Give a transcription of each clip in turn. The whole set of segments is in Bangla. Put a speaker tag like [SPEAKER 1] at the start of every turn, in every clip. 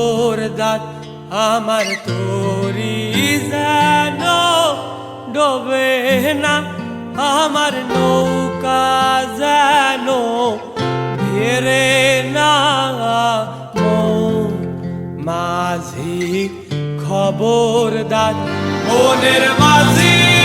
[SPEAKER 1] খবরদার আমার তোরি যেন ডোবে না, আমার নৌকা যেন ফেরে না। মাঝি খবরদার, মনের মাঝি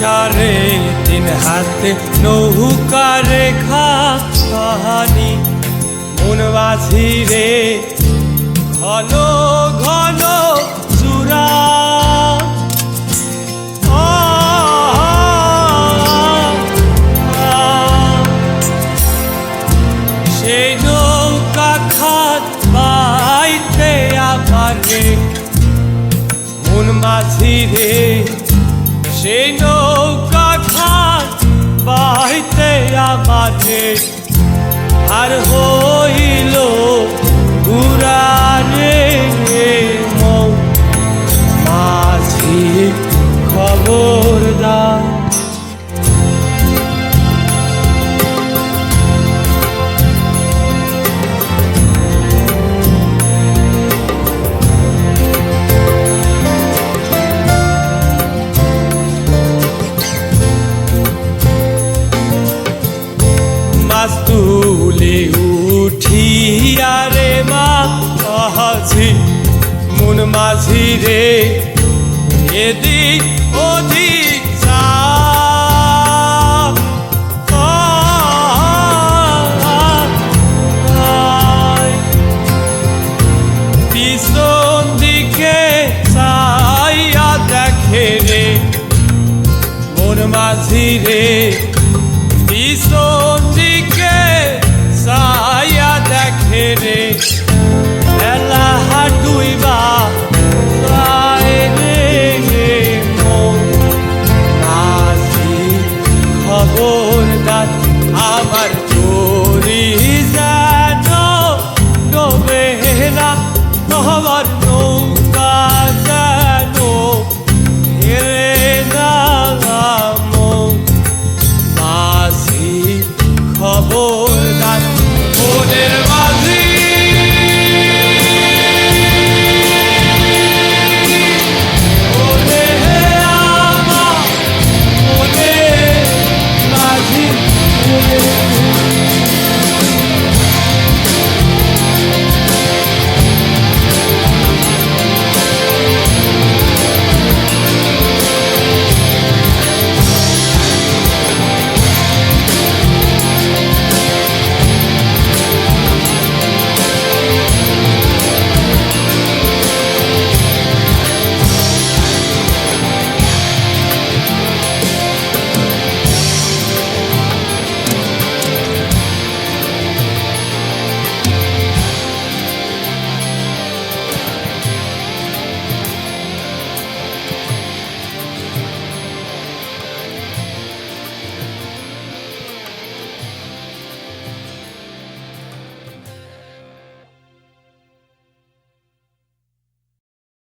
[SPEAKER 1] সারে তিন হাতে নৌকা রেখা, কাহানি মন রে। ঘন ঘন চূড়া। সেই নৌকা খাত বাইতে আমার রে। মন মাঝি রে। সেই নৌকা খাত বাইতে আমাদের আর হইল মাঝি রে এদিক ওদিক